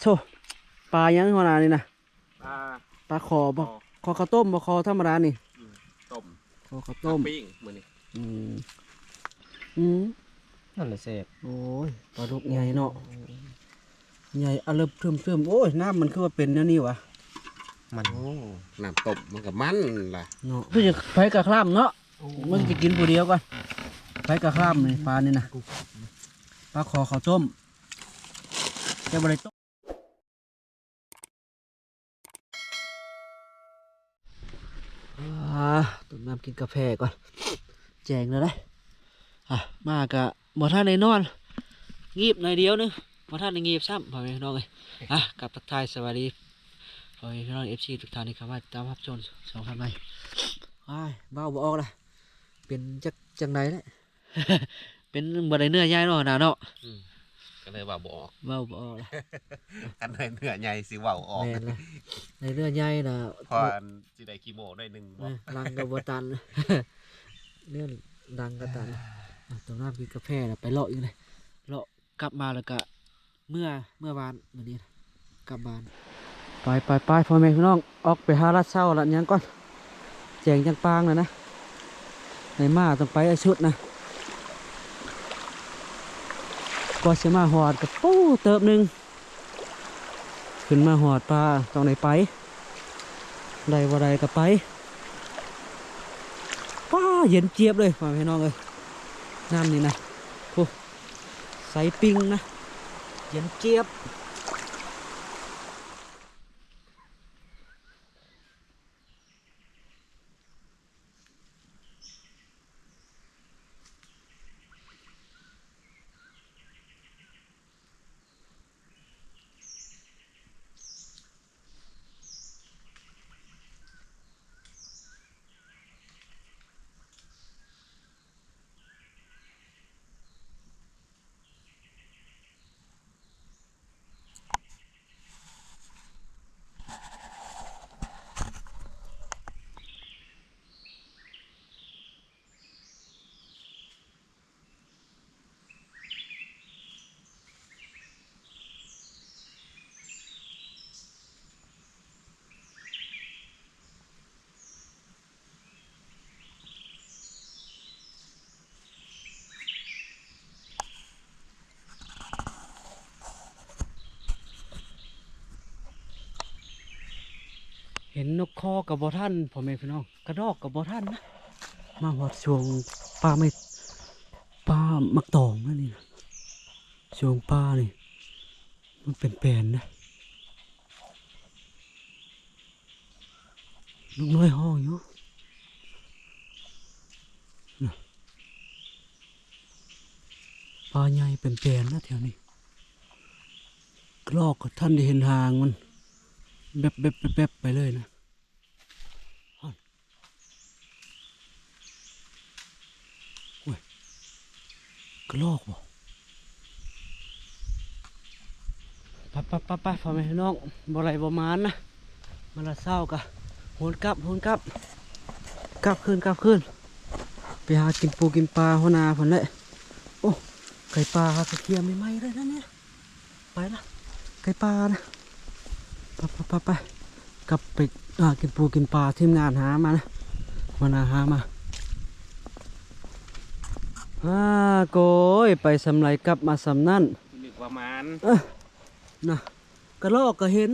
โชปลายังหัวหน้านี่นะปลาปลาขอบ่ขอข้าวต้มบ่ขอธรรมดานี่ต้มขอข้าวต้มปิ้งมื้อนี้อืมอืมนั่นแหละเสพโอ้ยปลาดุกใหญ่เนาะใหญ่อะเริ่มเทิมเทิมโอ้ยน้ำมันคือว่าเป็นแนวนี้วะมันโอ้น้ำต้มมันก็มันล่ะเนาะคือจะไปกะคร่ำเนาะมันจะกินผู้เดียวก่อนไปกะคร่ำนี่ปลานี่นะปลาขอข้าวต้มจะบริต้มอ่าต้ม น้ำกินกาแฟก่อน แจงเลยได้อะมากะบ่ท่านในนอน งีบหน่อยเดียวนึงบ่ท่านในงีบซ้ำพ่อแม่พี่น้องเอ้ยอะกลับทักทายสวัสดีพ่อแม่พี่น้องเอฟซีทุกท่านนี่ครับว่าตามรับชมสองพันใหม่อ้ายเบาบ่ออกเลยเป็นจักจังไดเนี่ยเป็นบ่ได้เนื้อใหญ่เนาะหนาเนาะ ก็เลยว่าบ่ออกเบาบ่ออกเลยกันเลยเนื้อใหญ่สิเว้าออกแม่นเลยในเนื้อใหญ่น่ะเพราะอันสิได้ขี้โมได้หนึงบ่เอ้ยรังกับบ่ตันเนื้อรังกับตันอะตรงน้ำกินกาแฟน่ะไปเลาะอีกเลยเลาะกลับมาแล้วก็เมื่อเมื่อวานมื้อนี้นะกลับบ้านไปไปไปพ่อแม่พี่น้องออกไปหารัดเช้าละยังก่อนแจงจังปางเลยนะในมาต้องไปไอาชุดนะ ก็จะมาหอดกับปู้เติบหนึ่งขึ้นมาหอดปลาต้องไหนไปได้ว่าใดก็ไปป้าเย็นเจี๊ยบเลยมาพี่น้องเลยน้ำนี่นะโอ้ใสปิงนะเย็นเจี๊ยบ เห็นนกคอกับบอท่านพ่อแม่พี่น้องกระดอกกับบอท่านนะมาหอดช่วงปลาไม่ปลามักตองนั่นนี่นะช่วงปลานี่มันเป็นแปลนนะลูกน้อยห้องอยู่น่ะปลาใหญ่เป็นแปลนนะแถวนี้กลอกกับท่านได้เห็นหางมัน แบบแบบแบบแบบไปเลยนะฮอนโอ้ยกระลอกบ่ไปไปไปไปพ่อแม่พี่น้องบ่ไรบ่มานนะมันละเศร้ากะโหนกลับโหนกลับ กลับคืนกลับคืนไปหากินปูกินปลาหัวหนาผนแหละโอ้ไก่ปลาครับเทียมไม่ไหมเลยนะเนี่ยไปละไก่ปลานะ ไปไปไปไปกลับไปอ่ากินปูกินปลาทีมงานหามานะมานาหามาอ่าโกยไปสำไรกลับมาสำนั่นนึกว่ามันนะกระลอกก็เห็น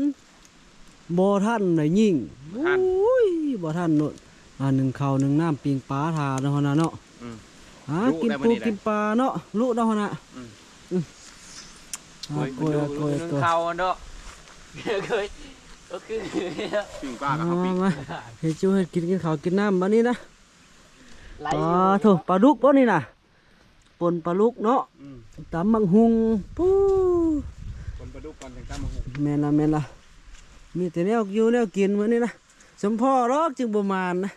บ่ท่านไหนยิ่งโอ้ยบ่ท่านโนดอ่าหนึ่งข้าวหนึ่งน้ำปิงปลาทาเนาะนะเนาะอืมอ่ารู้กินได้บ่ปูนี่นะกินปลาเนาะรู้เนาะนะอืมอืมอ่าโกยอะโกยอะโกยเขาเนาะ เคยก็คือปิ้งปลากับข้าวปิ้งมาเฮ็ดจูเฮ็ดกินกินข้าวกินน้ำบัดนี้นะไหลปลาถูกปลาดุกป่ะนี่นะปนปลาลุกเนาะอืมตำบังหุงปู้คนปลาดุกก่อนถึงตามมาหุงแม่นละแม่นละมีแต่แนวอยู่แนวกินมื้อนี้นะสมพ่อรอกจึงบ่มานนะ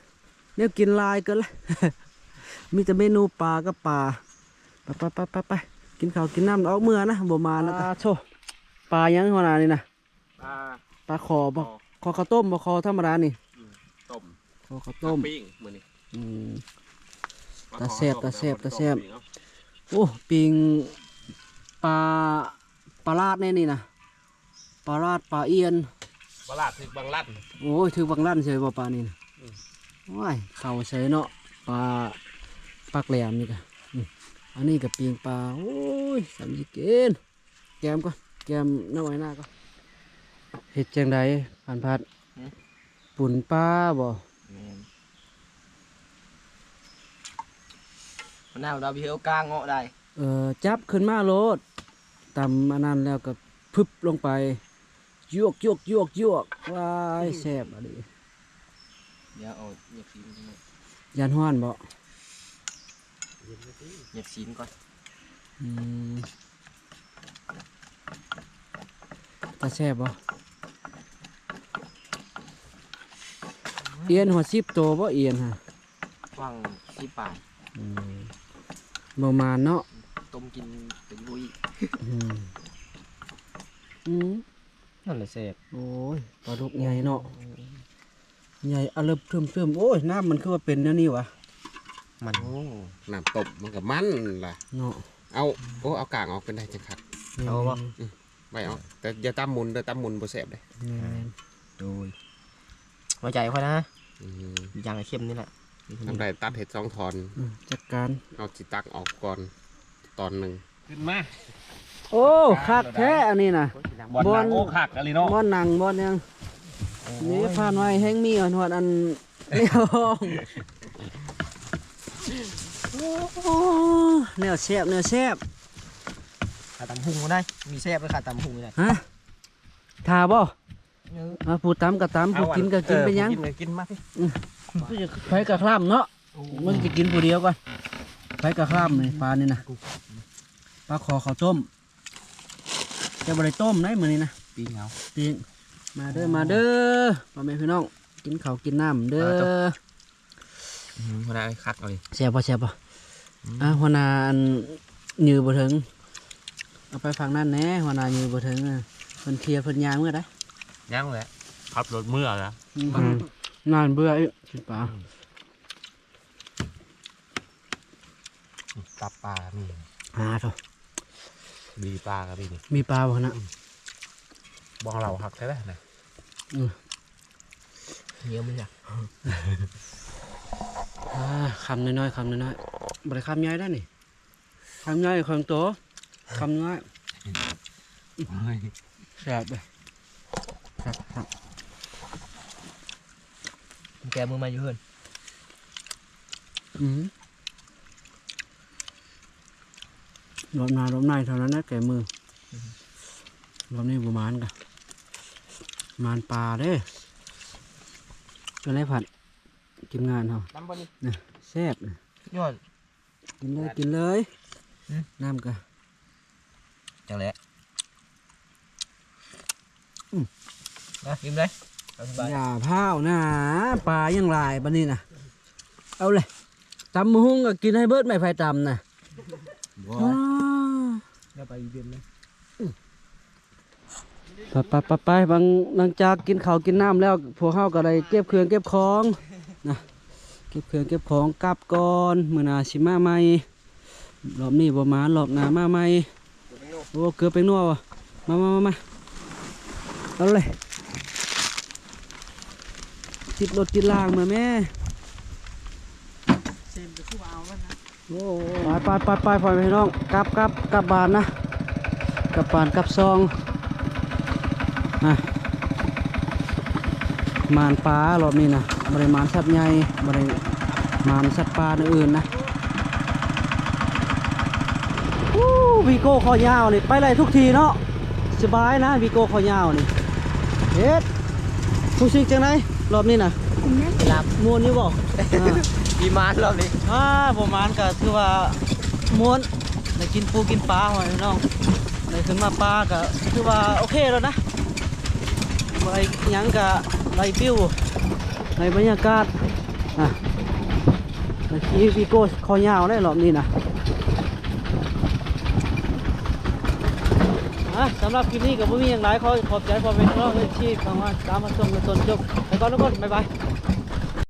แนวกินหลายเกินละมีแต่เมนูปลากับปลาไปไปไปไปไปกินข้าวกินน้ำเอาเมื่อนะบ่มานแล้วก็โชปลายังหัวหน้านี่นะ ปลาปลาขอบ่ขอข้าวต้มบ่ขอธรรมดานี่ต้มขอข้าวต้มปิ้งมื้อนี้อืมปลตาแซ่บขอตาแซ่บต้มตาแซ่บปิ้งเนาะโอ้ปิงปลาปลาลาดแน่นี่นะปลาลาดปลาเอียนปลาดถึกบางลั่นโอ้ยถือบังลั่นเฉยบ่ปลานี่นะว้ายเข่าเฉยเนาะปลาปักแหลมนี่กะอืมอันนี้กับปีงปลาโอ้ยสามสิเกนแกมก่อนแกมน้ำไว้หน้าก่อน เห็ดจังไดผ่านพัดปุ่นปลาบ่แม่นมันน่าเราไปเที่ยวกลางเงาะได้เอ่อจับขึ้นมาโลดตำอันนั้นแล้วก็พึบลงไปยวกยวกยวกยวกว้ายแซ่บอะดิเดี๋ยวเอาเหยียบซีนก่อนยันห้อนบ่เหยียบซีนก่อนอืมตาแซ่บบ่ เอียนหัวซิบโตบ่เอียนฮะฟังที่ป่ายอืมบ่มานเนาะต้มกินเป็นบุยอืมอืมนั่นแหละแซ่บโอ้ยปลาดุกใหญ่เนาะใหญ่อะเลิบเทิมๆโอ้ยน้ำมันคือว่าเป็นแนวนี้วะมันโอ้น้ำต้มมันกับมันล่ะ เนาะเอาโอ้เอากลางออกเป็นได้จังคักเอาบ่ไม่เอาแต่อย่าตำมุนเด้อตำมุนบ่แซ่บเด้แม่นโดย ไว้ใจค่อยนะอืมอย่างไอ้เข้มนี่แหละทำได้ตัดเห็ดสองทอนอืมจัดการเอาจิตักออกก่อนตอนหนึ่งขึ้นมาโอ้คักแท้อันนี้น่ะบอลบอลโอ้คักอะไรเนาะบ่หนังบ่หยังนี่ผ่านไว้แห้งมีอ่อนหวดอันเลี้ยวโอ้แนวแซ่บแนวแซ่บขาตำหุงก็ได้มีแซ่บด้วยขาตำหุงนี่แหละฮะทาบ่ เนื้ออะผู้ตำก็ตำผู้กินก็กินไปยังกินก็กินมาสิไผก็คล่ำเนาะมันจะกินผู้เดียวก่อนไผก็คล่ำนี่ปลานี่นะปลาขอข้าวต้มจะบ่ได้ต้มได้มื้อนี้นะปีเงาปิ้งมาเด้อมาเด้อพ่อแม่พี่น้องกินข้าวกินน้ำเด้อคนนั้นคักเอาเลยแซ่บป่ะแซ่บป่ะอะหัวหน้าอันยือบ่ถึงเอาไปฟังนั่นแหน่หัวหน้ายือบ่ถึงอะเพิ่นเคลียร์เพิ่นยางเมื่อได ย่างเลยขับรถเมื่อแล้วนานเบื่ออีกกินปลาตับปลามีหาเถอะดีปลาก็ดีนี่มีปลาบ่นะบองเราหักใช่ไหมนะเนื้อมันอยากอ่าคำน้อยๆคำน้อยๆบ่ได้คำใหญ่ได้นี่คำใหญ่คำโตคำน้อยแซ่บเลย แซ่บครับแกมือมาอยู่เพื่อนอืมรอบหน้ารอบหน้าเท่านั้นนะแก่มืออรอบนี้ประมาณกันมานปลาเด้เป็นไรผัดกินงานเหรอน้ำบอนี่เนี่ยแซ่บน่ะยอดกินเลยกินเลยอืมน้ำกันจังแหละ นะยิ้มเลยเอาสบายอย่าพร้าวนะปลายังหลายปะนี่นะเอาเลยตำมะฮุ่งก็กินให้เบิดไม่ไฟตำนะว้าเดี๋ยวไปอีเวนต์เลยไปไปไปไปบางหลังจากกินข้าวกินน้ำแล้วพวกเขาก็ได้เก็บเครื่องเก็บของนะเก็บเครื่องเก็บของกลับก่อนมื้อหนาสิมาใหม่รอบนี้บ่มารอบหน้ามาใหม่โอ้เกือบเป็นนัววะมามามามาเอาเลย ติดรถติดล่างมาแม่โอ้ไปไปไปไปพ่อแม่พี่น้องกลับกลับกลับบานนะกลับบานกลับซองอะมานปลารอบนี้นะบริมานสัตว์ใหญ่บริมานสัตว์ปลาอื่นนะวีโก้คอยาวนี่ไปเลยทุกทีเนาะสบายนะวีโก้คอยาวนี่เฮ็ดผู้ชิกจังได รอบนี้นะรับมวนอยู่บ่ดีมานรอบนี้อ่าประมาณก็คือว่าม้วนได้กินปูกินปลาหอยน้องได้ขึ้นมาปลาก็คือว่าโอเคแล้วนะไรหยังก็ไรปิ้วไรบรรยากาศอะในที่วีโก้คอยาวได้รอบนี้นะ อะสำหรับคลิปนี้กับพ่มีอย่างไรขอขอบใจพอเป็นน้องที่เข้ามาตามมาชมกันจนจบไปก่อนทุกคนบ๊ายบาย